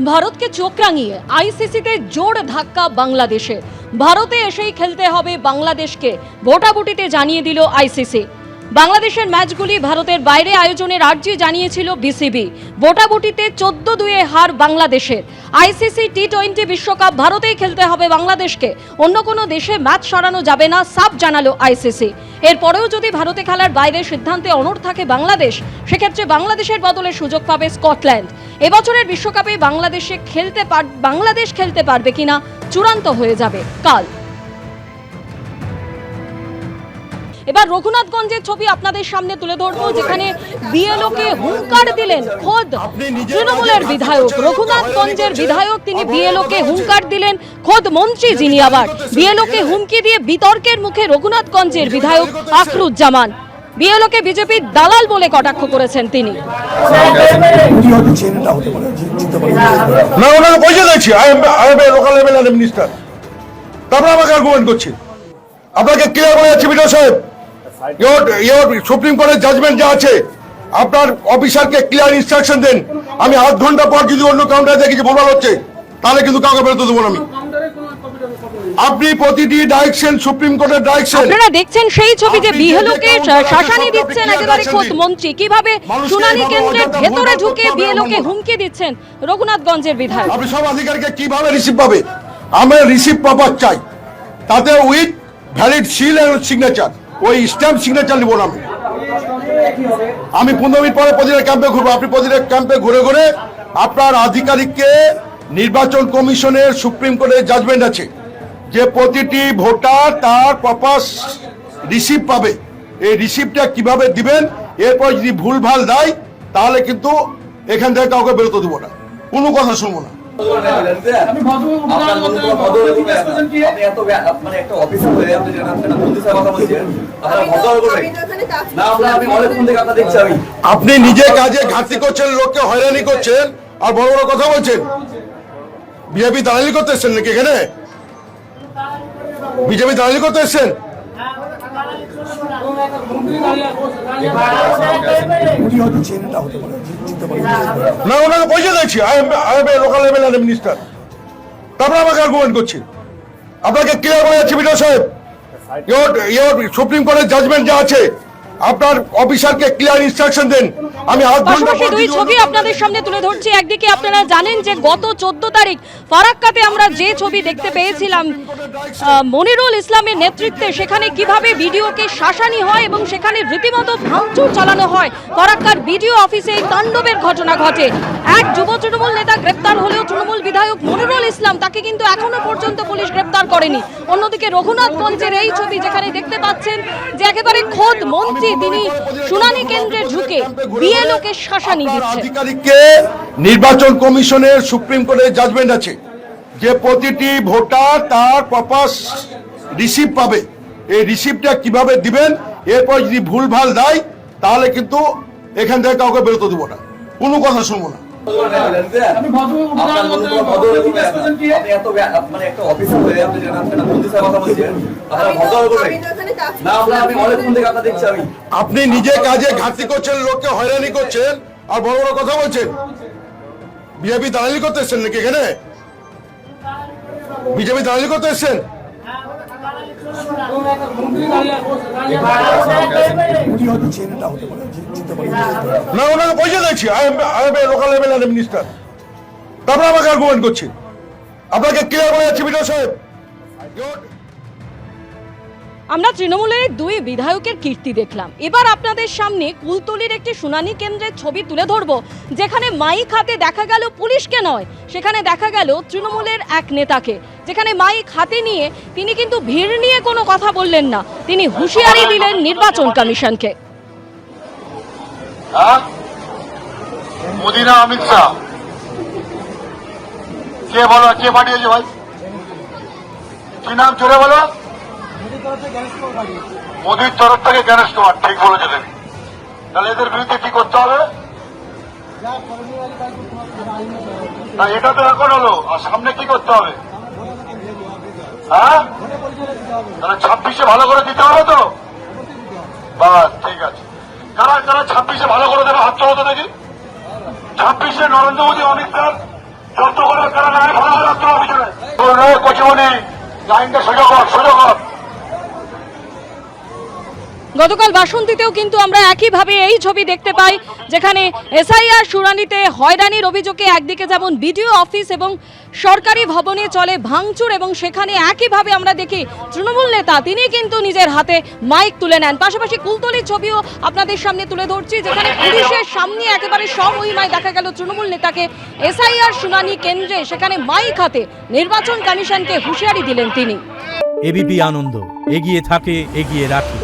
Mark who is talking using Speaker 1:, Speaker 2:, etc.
Speaker 1: ভারতকে চোখ রাঙিয়ে আইসিসিতে জোর ধাক্কা বাংলাদেশে। ভারতে এসেই খেলতে হবে বাংলাদেশকে, ভোটাভুটিতে জানিয়ে দিল আইসিসি। বাংলাদেশের ম্যাচগুলি ভারতের বাইরে আয়োজনের আর্জি জানিয়েছিল বিসিবি। ভোটাভুটিতে চোদ্দ দুয়ে হার বাংলাদেশের। আইসিসি টি টোয়েন্টি বিশ্বকাপ ভারতেই খেলতে হবে বাংলাদেশকে। অন্য কোনো দেশে ম্যাচ সরানো যাবে না, সাফ জানালো আইসিসি। এরপরেও যদি ভারতে খেলার বাইরে সিদ্ধান্তে অনড় থাকে বাংলাদেশ, সেক্ষেত্রে বাংলাদেশের বদলে সুযোগ পাবে স্কটল্যান্ড। এবছরের বিশ্বকাপে বাংলাদেশে খেলতে পার বাংলাদেশ খেলতে পারবে কিনা চূড়ান্ত হয়ে যাবে কাল। এবার রঘুনাথগঞ্জের ছবি আপনাদের সামনে তুলে ধরবো যেখানে বিএলওকে হুঙ্কার দিলেন খোদ তৃণমূলের বিধায়ক। রঘুনাথগঞ্জের বিধায়ক তিনি বিএলওকে হুঙ্কার দিলেন খোদ মন্ত্রী যিনি আবার। বিএলওকে হুমকি দিয়ে বিতর্কের মুখে রঘুনাথগঞ্জের বিধায়ক আখরুজ্জামান। বিএলওকে বিজেপির দালাল বলে কটাক্ষ করেছেন তিনি।
Speaker 2: না
Speaker 3: ওনাকে পয়সা দিয়েছি লোকাল মিনিস্টার তারপরে আমাকে আর্গুমেন্ট করছি আপনাকে ক্লিয়ার বলে যাচ্ছি বিডিও সাহেব? ইয়োর ইয়োর সুপ্রিম কোর্টের জাজমেন্ট যা আছে আপনার অফিসারকে ক্লিয়ার ইনস্ট্রাকশন দেন। আমি আধ ঘণ্টা পর যদি অন্য কাউন্টারে দেখি যে ভুলভাল হচ্ছে তাহলে কিন্তু কাউকে বেরোতে দেবো না আমি। আপনি প্রতিটি ডাইরেকশন সুপ্রিম কোর্টের ডাইরেকশন
Speaker 1: আপনারা দেখছেন সেই ছবি যে বিহেলোকে শাসানি দিচ্ছেন একেবারে খোদ মন্ত্রী কীভাবে শুনানি কেন্দ্রের ভেতরে ঢুকে। হুমকি দিচ্ছেন রঘুনাথগঞ্জের বিধায়ক।
Speaker 3: আপনি সব আধিকারিককে কীভাবে রিসিভ পাবে? আমরা রিসিভ প্রপার চাই। তাতে with valid seal and signature ওই স্ট্যাম্প সিগনেচার নিব না আমি। পনেরো মিনিট পরে প্রতিটা ক্যাম্পে ঘুরবো। আপনি প্রতিটা ক্যাম্পে ঘুরে ঘুরে আপনার আধিকারিককে, নির্বাচন কমিশনের সুপ্রিম কোর্টের জাজমেন্ট আছে। যে প্রতিটি ভোটার তার প্রপার রিসিভ পাবে। এই রিসিপ্টটা কীভাবে দিবেন? এরপর যদি ভুল ভালো দেয়, তাহলে কিন্তু এখান থেকে কাউকে বেরোতে দেবো না। কোনো কথা শুনব না।
Speaker 4: আপনি মনে মানে হয়ে আপনি
Speaker 3: নিজে কাজে ঘাটতি করছেন লোককে হয়রানি করছেন আর বড় বড় কথা বলছেন। বিজেপি দালালি করতে এসছেন নাকি এখানে? বিজেপি দালালি করতে এসছেন?
Speaker 2: না,
Speaker 3: ওনাকে পয়সা দিয়েছি। লোকাল অ্যান্ড মিনিস্টার তারপরে আমাকে আর্গুমেন্ট করছি। আপনাকে ক্লিয়ার করে যাচ্ছি বিটা সাহেব। সুপ্রিম কোর্টের জাজমেন্ট যা আছে আপনার অফিসারকে ক্লিয়ার ইনস্ট্রাকশন দেন। আমি আধ
Speaker 1: ঘণ্টা
Speaker 3: পর
Speaker 1: দুই ছবি আপনাদের সামনে তুলে ধরছি। একদিকে আপনারা জানেন যে গত চোদ্দ তারিখ ফারাক্কাতে আমরা যে ছবি দেখতে পেয়েছিলাম মনিরুল ইসলামের নেতৃত্বে সেখানে কীভাবে ভিডিওকে শাসানি হয় এবং সেখানে রীতিমতো ভাঙচুর চালানো হয় ফারাক্কার ভিডিও অফিসে এই তাণ্ডবের ঘটনা ঘটে। এক যুব তৃণমূল নেতা গ্রেপ্তার হলেও তৃণমূল বিধায়ক মনিরুল ইসলাম তাকে কিন্তু এখনও পর্যন্ত পুলিশ গ্রেপ্তার করেনি। অন্যদিকে রঘুনাথগঞ্জের এই ছবি যেখানে দেখতে পাচ্ছেন যে একেবারে খোদ মন্ত্রী তিনি শুনানি কেন্দ্রে ঢুকে বিএলওকে শাসানি দিচ্ছেন
Speaker 3: আধিকারিককে নির্বাচন কমিশনের সুপ্রিম কোর্টের জাজমেন্ট আছে। যে প্রতিটি ভোটার তার প্রপার রিসিভ পাবে। এই রিসিভটা কীভাবে দিবেন? এরপর যদি ভুলভাল দেয় তাহলে কিন্তু এখান থেকে কাউকে বেরোতে দেবো না। কোনো কথা শুনব না।
Speaker 4: মনে আপনি
Speaker 3: নিজে কাজে ঘাটতি করছেন লোককে হয়রানি করছেন আর বড় বড় কথা বলছেন। বিজেপি দালালি করতে এসছেন নাকি এখানে? বিজেপি দালালি করতে এসছেন?
Speaker 2: না হতে পারে চিনতে পারেন
Speaker 3: না ওনাকে পয়সা দিয়েছি I am local level and minister তারপরে আমাকে আর্গুমেন্ট করছি। আপনাকে ক্লিয়ার বলে যাচ্ছি বিডিও সাহেব।
Speaker 1: আমরা তৃণমূলের দুই বিধায়কের কীর্তি দেখলাম। এবার আপনাদের সামনে কুলতলির একটি শুনানি কেন্দ্রের ছবি তুলে ধরব। যেখানে মাইক হাতে দেখা গেল পুলিশকে নয়, সেখানে দেখা গেল তৃণমূলের এক নেতাকে। যেখানে মাইক হাতে নিয়ে তিনি কিন্তু ভিড় নিয়ে কোনো কথা বললেন না। তিনি হুঁশিয়ারি দিলেন নির্বাচন কমিশনকে।
Speaker 5: হ্যাঁ? কে বলো? কে পাঠিয়েছে ভাই? কি নাম? জোরে বলো। মোদির তরফ থেকে গণেশ কুমার ঠিক বলেছে তুমি তাহলে এদের বিরুদ্ধে কি করতে হবে? না এটা তো এখন হলো। আর সামনে কি করতে হবে? হ্যাঁ? তাহলে ছাব্বিশে ভালো করে দিতে হবে তো? ঠিক আছে। কারা কারা ছাব্বিশে ভালো করে দেবে? হাত চলো তো দেখি। ছাব্বিশে নরেন্দ্র মোদী, অমিত শাহ যত করে ভালো করে রাখতে হবে পিছনে? কচিমণি, লাইনটা সোজা কর সোজা কর।
Speaker 1: গতকাল বাসন্তীতেও কিন্তু আমরা একইভাবে এই ছবি দেখতে পাই, যেখানে এসআইআর শুনানিতে হয়রানির অভিযোগে একদিকে যেমন বিডিও অফিস এবং সরকারি ভবনে চলে ভাঙচুর এবং সেখানে একইভাবে আমরা দেখি তৃণমূল নেতা, তিনি কিন্তু নিজের হাতে মাইক তুলে নেন। পাশাপাশি কুলতলির ছবিও আপনাদের সামনে তুলে ধরছি, যেখানে পুলিশের সামনে একেবারে স্বমহিমায় দেখা গেল তৃণমূল নেতাকে এসআইআর শুনানি কেন্দ্রে, সেখানে মাইক হাতে নির্বাচন কমিশনকে হুঁশিয়ারি দিলেন তিনি।
Speaker 6: এবিপি আনন্দ, এগিয়ে থাকে, এগিয়ে রাখে।